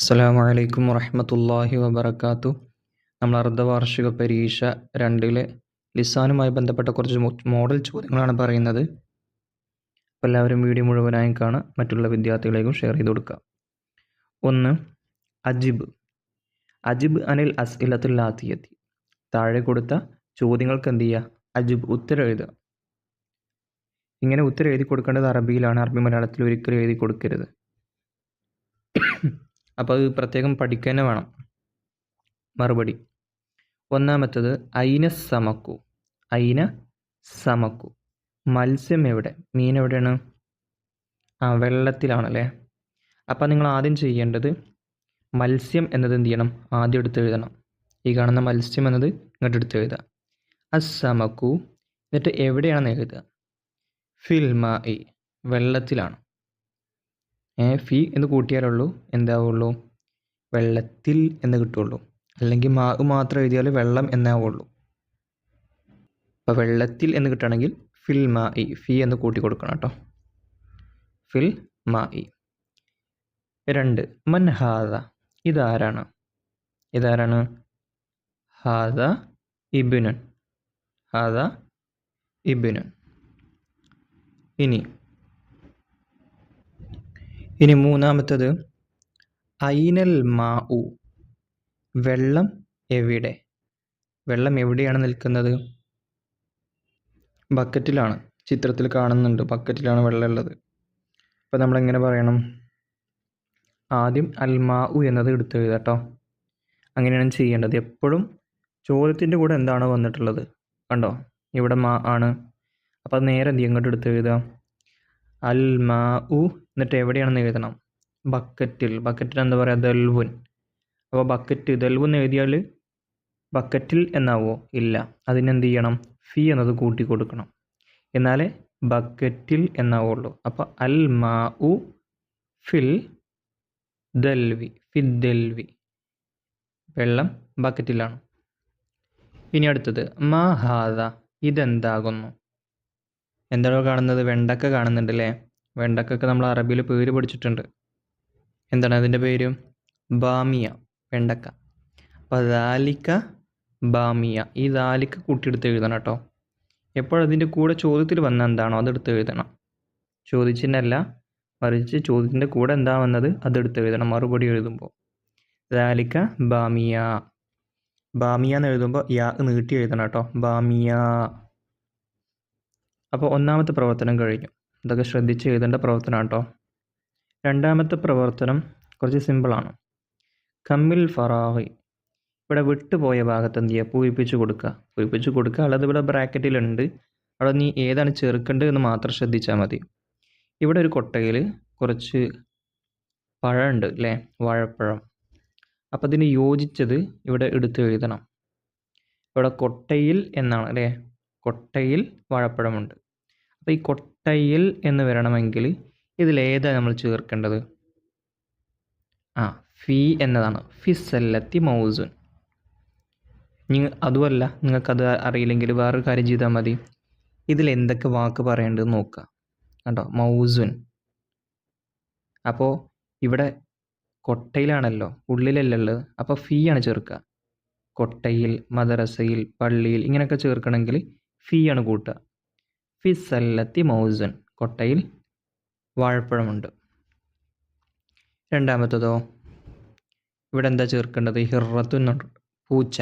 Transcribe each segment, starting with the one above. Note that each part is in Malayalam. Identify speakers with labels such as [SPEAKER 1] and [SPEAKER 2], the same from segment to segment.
[SPEAKER 1] അസ്സലാമു അലൈക്കും വറഹമത്തല്ലാഹി വബർക്കാത്തു നമ്മൾ അർദ്ധവാർഷിക പരീക്ഷ രണ്ടിലെ ലിസാനുമായി ബന്ധപ്പെട്ട കുറച്ച് മോഡൽ ചോദ്യങ്ങളാണ് പറയുന്നത്. അപ്പോൾ എല്ലാവരും വീഡിയോ മുഴുവനായി കാണുക. മറ്റുള്ള വിദ്യാർത്ഥികളെയും ഷെയർ ചെയ്ത് കൊടുക്കുക. ഒന്ന് അജിബ്. അജിബ് അനിൽ അസ് ഇലത്തുല്ലാത്തിയത്തി താഴെ കൊടുത്ത ചോദ്യങ്ങൾക്ക് എന്ത് ചെയ്യുക? അജിബ് ഉത്തരം എഴുതുക. ഇങ്ങനെ ഉത്തരം എഴുതി കൊടുക്കേണ്ടത് അറബിയിലാണ്. അറബി മലയാളത്തിൽ ഒരിക്കലും എഴുതി കൊടുക്കരുത്. അപ്പോൾ അത് പ്രത്യേകം പഠിക്കുക വേണം. മറുപടി. ഒന്നാമത്തത് അയിന സമക്കു. അയിന സമക്കു. മത്സ്യം എവിടെ? മീൻ എവിടെയാണ്? ആ വെള്ളത്തിലാണല്ലേ? അപ്പം നിങ്ങൾ ആദ്യം ചെയ്യേണ്ടത് മത്സ്യം എന്നത് എന്ത് ചെയ്യണം? ആദ്യം എടുത്ത് എഴുതണം. ഈ കാണുന്ന മത്സ്യം എന്നത് ഇങ്ങോട്ട് എടുത്ത് എഴുതുക. അസമക്കു. എന്നിട്ട് എവിടെയാണെന്ന് എഴുതുക. ഫിൽമ ഇ വെള്ളത്തിലാണ്. ഫി എന്ന് കൂട്ടിയാലുള്ളൂ എന്താവുള്ളൂ? വെള്ളത്തിൽ എന്ന് കിട്ടുള്ളൂ അല്ലെങ്കിൽ മാവ് മാത്രം എഴുതിയാൽ വെള്ളം എന്നാവുള്ളൂ. അപ്പോൾ വെള്ളത്തിൽ എന്ന് കിട്ടുകയാണെങ്കിൽ ഫിൽ മാ ഇ ഫി എന്ന് കൂട്ടി കൊടുക്കണം കേട്ടോ. ഫിൽ മാ ഇ. രണ്ട് മൻ ഹാദ ഇതാരാണ്? ഇതാരാണ്? ഹാദ ഇബിനുൻ. ഹാദ ഇബിനുൻ. ഇനി ഇനി മൂന്നാമത്തത് ഐനൽ മാ ഉ വെള്ളം എവിടെ? വെള്ളം എവിടെയാണ് നിൽക്കുന്നത്? ബക്കറ്റിലാണ്. ചിത്രത്തിൽ കാണുന്നുണ്ട്. ബക്കറ്റിലാണ് വെള്ളം ഉള്ളത് അപ്പോൾ നമ്മളെങ്ങനെ പറയണം? ആദ്യം അൽ മാ ഉ എന്നത് എടുത്ത് എഴുതുക കേട്ടോ. അങ്ങനെയാണ് ചെയ്യേണ്ടത്. എപ്പോഴും ചോദ്യത്തിന്റെ കൂടെ എന്താണോ വന്നിട്ടുള്ളത്? കണ്ടോ? ഇവിടെ മാ ആണ്. അപ്പോൾ അത് നേരെ എന്ത്? ഇങ്ങോട്ട് എടുത്ത് എഴുതുക. അൽ മാ ഉ എന്നിട്ട് എവിടെയാണെന്ന് എഴുതണം? ബക്കറ്റിൽ. ബക്കറ്റിൽ എന്താ പറയുക ദൽവുൻ. അപ്പോൾ ബക്കറ്റ് ദൽവുൻ എഴുതിയാൽ ബക്കറ്റിൽ എന്നാവോ? ഇല്ല. അതിനെന്ത് ചെയ്യണം? ഫീ എന്നത് കൂട്ടി കൊടുക്കണം. എന്നാലേ ബക്കറ്റിൽ എന്നാവുള്ളൂ അപ്പോൾ അൽ മാ ഉ ഫിൽ ദൽവി. വെള്ളം ബക്കറ്റിലാണ്. ഇനി അടുത്തത്. മാ ഹാദ. ഇതെന്താകുന്നു? എന്താണോ കാണുന്നത്? വെണ്ടക്ക കാണുന്നുണ്ട് അല്ലേ വെണ്ടക്കൊക്കെ നമ്മൾ അറബിയിൽ പേര് പഠിച്ചിട്ടുണ്ട്. എന്താണ് അതിന്റെ പേര്? ബാമിയ വെണ്ടക്ക. അപ്പോൾ ദാലിക്ക ബാമിയ. ഈ ദാലിക്ക കൂട്ടിയെടുത്ത് എഴുതണം കേട്ടോ. എപ്പോഴതിന്റെ കൂടെ ചോദ്യത്തിൽ വന്ന എന്താണോ അതെടുത്ത് എഴുതണം. ചോദിച്ചിട്ടല്ല മറിച്ച് ചോദ്യത്തിന്റെ കൂടെ എന്താ വന്നത് അതെടുത്ത് എഴുതണം. മറുപടി എഴുതുമ്പോൾ. ദാലിക്ക ബാമിയ. ബാമിയ എന്ന് എഴുതുമ്പോൾ യാ നീട്ടി എഴുതണം കേട്ടോ. ബാമിയ. അപ്പോൾ ഒന്നാമത്തെ പ്രവർത്തനം കഴിഞ്ഞു. ഇതൊക്കെ ശ്രദ്ധിച്ച് എഴുതേണ്ട പ്രവർത്തനമാണ് കേട്ടോ രണ്ടാമത്തെ പ്രവർത്തനം കുറച്ച് സിമ്പിളാണ് കമ്മിൽ ഫറാഹി. ഇവിടെ വിട്ടുപോയ ഭാഗത്ത് എന്ത് ചെയ്യുക? പൂരിപ്പിച്ച് കൊടുക്കുക. പൂരിപ്പിച്ച് കൊടുക്കുക. അല്ലാതെ ഇവിടെ ബ്രാക്കറ്റിലുണ്ട് അവിടെ നീ ഏതാണ് ചേർക്കേണ്ടത് എന്ന് മാത്രം ശ്രദ്ധിച്ചാൽ മതി. ഇവിടെ ഒരു കൊട്ടയിൽ കുറച്ച് പഴമുണ്ട് അല്ലേ? വാഴപ്പഴം. അപ്പോൾ അതിന് യോജിച്ചത് ഇവിടെ എടുത്ത് എഴുതണം. ഇവിടെ കൊട്ടയിൽ എന്നാണ് അല്ലേ? കൊട്ടയിൽ വാഴപ്പഴമുണ്ട്. അപ്പോൾ ഈ കൊട്ടയിൽ എന്ന് വരണമെങ്കിൽ ഇതിലേതാണ് നമ്മൾ ചേർക്കേണ്ടത്? ആ ഫി എന്നതാണ്. ഫിസല്ലത്തി മൗസുൻ. നിങ്ങൾ അതുമല്ല നിങ്ങൾക്കത് അറിയില്ലെങ്കിൽ വേറൊരു കാര്യം ചെയ്താൽ മതി. ഇതിൽ എന്തൊക്കെ വാക്ക് പറയേണ്ടത് നോക്കുക. കണ്ടോ? മൗസുൻ. അപ്പോൾ ഇവിടെ കൊട്ടയിലാണല്ലോ ഉള്ളിലല്ല ഉള്ളത് അപ്പോൾ ഫീ ആണ് ചേർക്കുക. കൊട്ടയിൽ മദ്രസയിൽ പള്ളിയിൽ ഇങ്ങനെയൊക്കെ ചേർക്കണമെങ്കിൽ ഫീ ആണ് കൂട്ടുക ഫിസല്ലത്തി മൗസൻ. കൊട്ടയിൽ വാഴപ്പഴമുണ്ട്. രണ്ടാമത്തതോ? ഇവിടെ എന്താ ചേർക്കേണ്ടത്? ഹിറത്തു എന്നുണ്ട് പൂച്ച.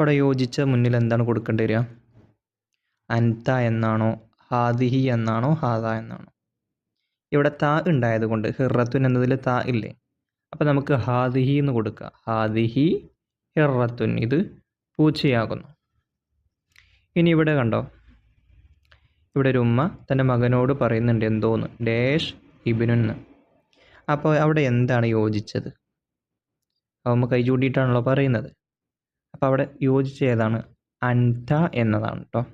[SPEAKER 1] അവിടെ യോജിച്ച മുന്നിൽ എന്താണ് കൊടുക്കേണ്ടി വരിക? അൻത എന്നാണോ? ഹാദിഹി എന്നാണോ? ഹാദ എന്നാണോ? ഇവിടെ താ ഉണ്ടായത് കൊണ്ട് ഹിറത്തുൻ എന്നതിൽ താ ഇല്ലേ? അപ്പം നമുക്ക് ഹാദിഹി എന്ന് കൊടുക്കുക ഹാദിഹി ഹിറത്തുൻ. ഇത് പൂച്ചയാകുന്നു. ഇനി ഇവിടെ കണ്ടോ? ഇവിടെ ഒരു ഉമ്മ തന്റെ മകനോട് പറയുന്നുണ്ട് എന്തോന്ന്? ഡേഷ് ഇബിനുന്ന്. അപ്പോൾ അവിടെ എന്താണ് യോജിച്ചത്? അപ്പോൾ അവമ്മ കൈ ചൂണ്ടിയിട്ടാണല്ലോ പറയുന്നത്. അപ്പോൾ അവിടെ യോജിച്ച ഏതാണ്? അൻത എന്നതാണ് കേട്ടോ.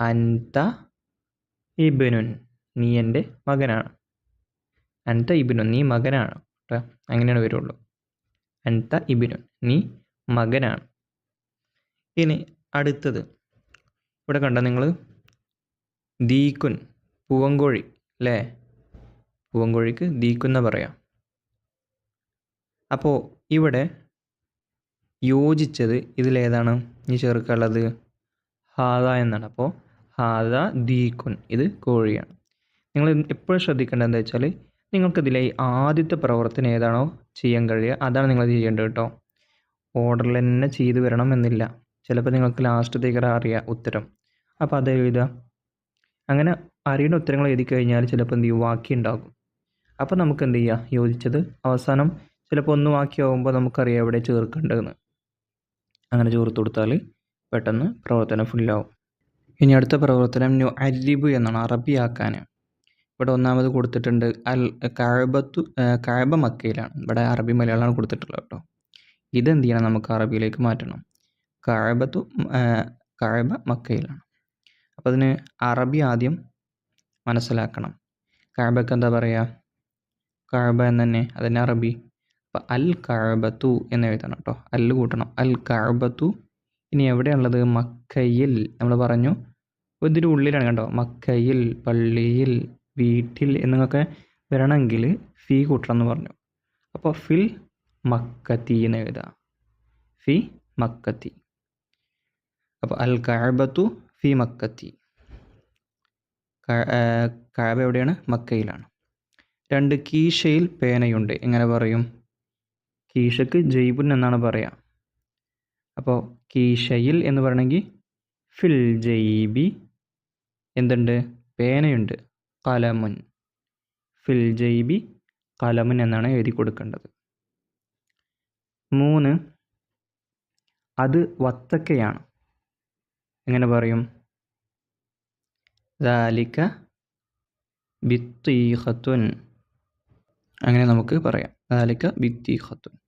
[SPEAKER 1] അൻത ഇബിനുൻ. നീ എന്റെ മകനാണ്. അൻത ഇബിനുൻ നീ മകനാണ് കേട്ടോ. അങ്ങനെയാണ് വരുള്ളൂ. അൻത ഇബിനുൻ നീ മകനാണ്. ഇനി അടുത്തത്. ഇവിടെ കണ്ട നിങ്ങൾ ദീക്കുൻ പൂവങ്കോഴി അല്ലേ? പൂവങ്കോഴിക്ക് ദീക്കുന്ന പറയാം. അപ്പോൾ ഇവിടെ യോജിച്ചത് ഇതിലേതാണ്? ഇനി ചേർക്കാനുള്ളത് ഹാദ എന്നാണ്. അപ്പോൾ ഹാദ ദീക്കുൻ ഇത് കോഴിയാണ്. നിങ്ങൾ എപ്പോഴും ശ്രദ്ധിക്കേണ്ടത് എന്താ വെച്ചാൽ നിങ്ങൾക്കിതിലെ ആദ്യത്തെ പ്രവർത്തനം ഏതാണോ ചെയ്യാൻ കഴിയുക അതാണ് നിങ്ങൾ ചെയ്യേണ്ടത് കേട്ടോ. ഓർഡറിൽ തന്നെ ചെയ്തു വരണം എന്നില്ല ചിലപ്പോൾ നിങ്ങൾക്ക് ലാസ്റ്റത്തേക്ക് അറിയാം ഉത്തരം. അപ്പോൾ അത് എഴുതുക അങ്ങനെ അറിയുന്ന ഉത്തരങ്ങൾ എഴുതി കഴിഞ്ഞാൽ ചിലപ്പോൾ എന്ത് ചെയ്യും? വാക്യം ഉണ്ടാകും. അപ്പോൾ നമുക്ക് എന്ത് ചെയ്യുക യോജിച്ചത്. അവസാനം ചിലപ്പോൾ ഒന്ന് വാക്യമാകുമ്പോൾ നമുക്കറിയാം എവിടെ ചേർക്കേണ്ടതെന്ന്. അങ്ങനെ ചേർത്ത് കൊടുത്താൽ പെട്ടെന്ന് പ്രവർത്തനം ഫുള്ളാവും ഇനി അടുത്ത പ്രവർത്തനം ന്യൂ അരിബ് എന്നാണ് അറബിയാക്കാൻ. ഇവിടെ ഒന്നാമത് കൊടുത്തിട്ടുണ്ട് അൽ കഴബത്തു കഴബ മക്കയിലാണ്. ഇവിടെ അറബി മലയാളമാണ് കൊടുത്തിട്ടുള്ളത് കേട്ടോ. ഇതെന്ത് ചെയ്യണം? നമുക്ക് അറബിയിലേക്ക് മാറ്റണം. കഴബത്തു കഴബ മക്കയിലാണ്. അപ്പോൾ അതിന് അറബി ആദ്യം മനസ്സിലാക്കണം. കഴബക്ക് എന്താ പറയുക കഴബ എന്ന് തന്നെ അതിന് അറബി. അപ്പോൾ അൽ കഴബത്തു എന്ന് എഴുതണം കേട്ടോ അല്ല് കൂട്ടണം. അൽ കഴബത്തു. ഇനി എവിടെയുള്ളത് മക്കയിൽ. നമ്മൾ പറഞ്ഞു ഇതിന്റെ ഉള്ളിലാണ് കണ്ടോ? മക്കയിൽ പള്ളിയിൽ വീട്ടിൽ എന്നൊക്കെ വരണമെങ്കിൽ ഫീ കൂട്ടണം എന്ന് പറഞ്ഞു. അപ്പോൾ ഫിൽ മക്കത്തി എന്ന് എഴുതാം. ഫി മക്കത്തി. അപ്പോൾ അൽ കഅബത്തു ഫി മക്കത്തി. കാബ എവിടെയാണ്? മക്കയിലാണ്. രണ്ട് കീശയിൽ പേനയുണ്ട്. എങ്ങനെ പറയും? കീശക്ക് ജൈബുൻ എന്നാണ് പറയുക അപ്പോൾ കീശയിൽ എന്ന് പറയണമെങ്കിൽ ഫിൽ ജൈബി എന്തുണ്ട്? പേനയുണ്ട്. കലമുൻ. ഫിൽ ജൈബി കലമുൻ എന്നാണ് എഴുതി കൊടുക്കേണ്ടത്. മൂന്ന് അത് വത്തക്കയാണ്. എങ്ങനെ പറയും? ദാലിക്ക ബിത്തീഹത്തുൻ അങ്ങനെ നമുക്ക് പറയാം. ദാലിക്ക ബിത്തീഹത്തുൻ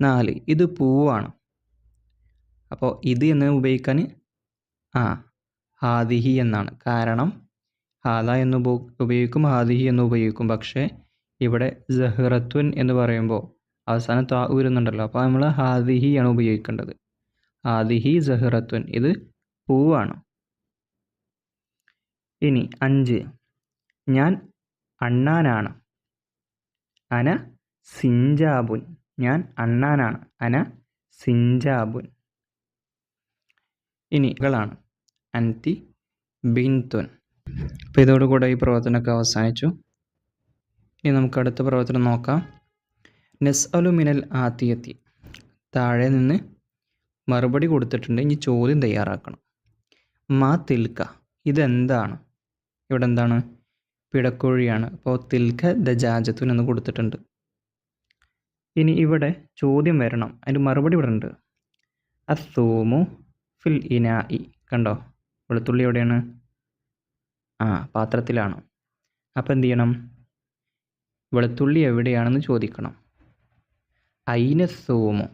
[SPEAKER 1] നാല് ഇത് പൂവാണ്. അപ്പോൾ ഇത് എന്ന് ഉപയോഗിക്കാൻ? ആ ഹാദിഹി എന്നാണ്. കാരണം ഹാദ എന്ന് ഉപയോഗിക്കും ഹാദിഹി എന്ന് ഉപയോഗിക്കും. പക്ഷേ ഇവിടെ ജഹ്റത്തുൻ എന്ന് പറയുമ്പോൾ അവസാനം താ വരുന്നുണ്ടല്ലോ അപ്പോൾ നമ്മൾ ഹാദിഹി ആണ് ഉപയോഗിക്കേണ്ടത്. ഹാദിഹി ജഹ്റത്തുൻ ഇത് പൂവാണ്? ഇനി അഞ്ച്. ഞാൻ അണ്ണാനാണ്. അന സിഞ്ചാബുൻ. ഞാൻ അണ്ണാനാണ്. അന സിഞ്ചാബുൻ. ഇനി കളാണ് അൻതി ബിൻതുൻ. അപ്പോൾ ഇതോടുകൂടെ ഈ പ്രവർത്തനമൊക്കെ അവസാനിച്ചു. ഇനി നമുക്ക് അടുത്ത പ്രവർത്തനം നോക്കാം. നെസ് അലുമിനൽ ആത്തിയത്തി. താഴെ നിന്ന് മറുപടി കൊടുത്തിട്ടുണ്ട്. ഇനി ചോദ്യം തയ്യാറാക്കണം. മാ തിൽക്ക. ഇതെന്താണ്? ഇവിടെ എന്താണ് പിടക്കോഴിയാണ്. അപ്പോൾ തിൽക്ക ദജാജത്തുൻ എന്ന് കൊടുത്തിട്ടുണ്ട്. ഇനി ഇവിടെ ചോദ്യം വരണം. അതിന്റെ മറുപടി ഇവിടെ ഉണ്ട്. അസൂമു ഫിൽ ഇനായി കണ്ടോ? വെളുത്തുള്ളി എവിടെയാണ്? ആ പാത്രത്തിലാണ്. അപ്പോൾ എന്ത് ചെയ്യണം? വെളുത്തുള്ളി എവിടെയാണെന്ന് ചോദിക്കണം. അയിന സോമു.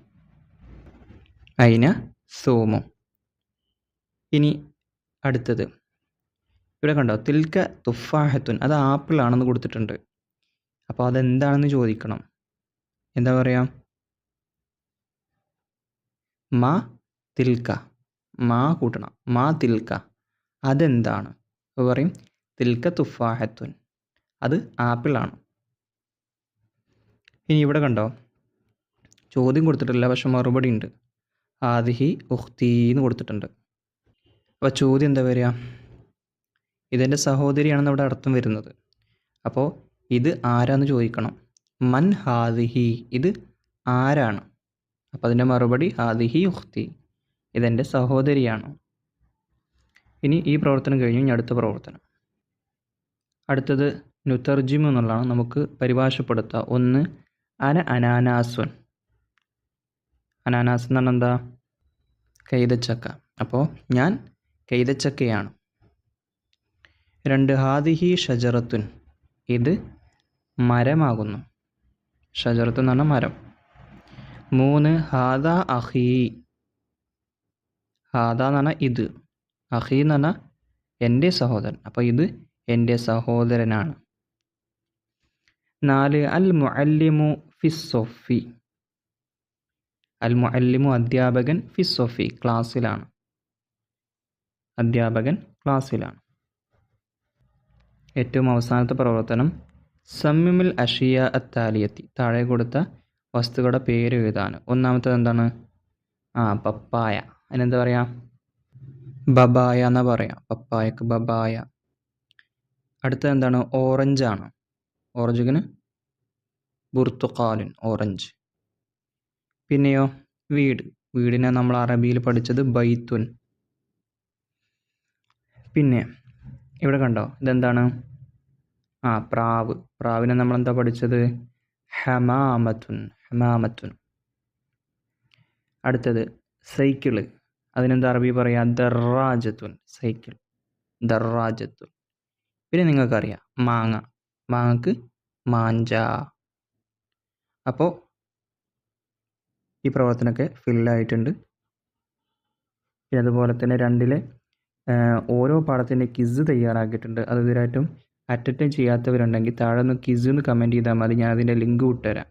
[SPEAKER 1] അയിന സോമു. ഇനി അടുത്തത്. ഇവിടെ കണ്ടോ? തിൽക്ക തുഫാഹത്തുൻ. അത് ആപ്പിൾ ആണെന്ന് കൊടുത്തിട്ടുണ്ട്. അപ്പോൾ അതെന്താണെന്ന് ചോദിക്കണം. എന്താ പറയുക മാ തിൽക്ക. മാ കൂട്ടണം. മാ തിൽക്ക. അതെന്താണ്? അപ്പോൾ പറയും തിൽക്ക തുഫാഹത്തുൻ. അത് ആപ്പിളാണ് ഇനി ഇവിടെ കണ്ടോ? ചോദ്യം കൊടുത്തിട്ടില്ല പക്ഷെ മറുപടി ഉണ്ട്. ആദിഹി ഉഹ്തീന്ന് കൊടുത്തിട്ടുണ്ട്. അപ്പോൾ ചോദ്യം എന്താ വരിക? ഇതെന്റെ സഹോദരിയാണെന്ന് അവിടെ അർത്ഥം വരുന്നത്. അപ്പോൾ ഇത് ആരാന്ന് ചോദിക്കണം? മൻ ഹാദിഹി. ഇത് ആരാണ്? അപ്പോൾ അതിന്റെ മറുപടി ഹാദിഹി ഉഖ്തി ഇതെന്റെ സഹോദരിയാണ്. ഇനി ഈ പ്രവർത്തനം കഴിഞ്ഞു ഇനി അടുത്ത പ്രവർത്തനം. അടുത്തത് നുത്തർജിം എന്നുള്ളതാണ്. നമുക്ക് പരിഭാഷപ്പെടുത്തുക ഒന്ന് അന അനാനാസ്വൻ അനാനാസ് എന്ന് പറഞ്ഞാൽ എന്താ? കൈതച്ചക്ക. അപ്പോൾ ഞാൻ കൈതച്ചക്കയാണ്. രണ്ട് ഹാദിഹി ഷജറത്തുൻ. ഇത് മരമാകുന്നു. ഷജറത്ത് എന്ന് പറഞ്ഞാൽ മരം. മൂന്ന് ഹാദ അഹീ. ഹാദ എന്ന് പറഞ്ഞാൽ ഇത്. അഹി എന്ന് പറഞ്ഞാൽ എന്റെ സഹോദരൻ. അപ്പോൾ ഇത് എന്റെ സഹോദരനാണ്. നാല് അൽ മുഅല്ലിമു ഫിസ്സൊഫി അൽ മുഅല്ലിമു അധ്യാപകൻ ഫിസ്സൊഫി ക്ലാസ്സിലാണ്. അധ്യാപകൻ ക്ലാസ്സിലാണ്. ഏറ്റവും അവസാനത്തെ പ്രവർത്തനം സമ്മിമിൽ അഷിയ അത്താലിയത്തി താഴെ കൊടുത്ത വസ്തുക്കളുടെ പേര് എഴുതാണ്. ഒന്നാമത്തത് എന്താണ്? ആ പപ്പായ. അതിനെന്താ പറയുക ബബായ എന്നാ പറയാം. പപ്പായക്ക് ബബായ. അടുത്തത് എന്താണ്? ഓറഞ്ചാണ് ഓറഞ്ചിന് ബുർത്തുക്കാലിൻ ഓറഞ്ച്. പിന്നെയോ വീട്. വീടിനെ നമ്മൾ അറബിയിൽ പഠിച്ചത് ബൈത്തുൻ. പിന്നെ ഇവിടെ കണ്ടോ? ഇതെന്താണ്? ആ പ്രാവ്. പ്രാവിനെ നമ്മൾ എന്താ പഠിച്ചത്? ഹമാമത്തുൻ. ഹമാമത്തുൻ. അടുത്തത് സൈക്കിൾ. അതിനെന്താ അറബി പറയാ? ദറാജത്തുൻ സൈക്കിൾ. ദറാജത്തുൻ പിന്നെ നിങ്ങൾക്കറിയാം മാങ്ങ. മാങ്ങക്ക് മാഞ്ച. അപ്പോൾ ഈ പ്രവർത്തനമൊക്കെ ഫില്ലായിട്ടുണ്ട്. പിന്നെ അതുപോലെ തന്നെ രണ്ടിലെ ഓരോ പാഠത്തിന്റെ കിസ് തയ്യാറാക്കിയിട്ടുണ്ട്. അത് ഇതുവരായിട്ടും അറ്റൻഡ് ചെയ്യാത്തവരുണ്ടെങ്കിൽ താഴെ നിന്ന് കിസ് എന്ന് കമന്റ് ചെയ്താൽ മതി. ഞാൻ അതിന്റെ ലിങ്ക് വിട്ടുതരാം.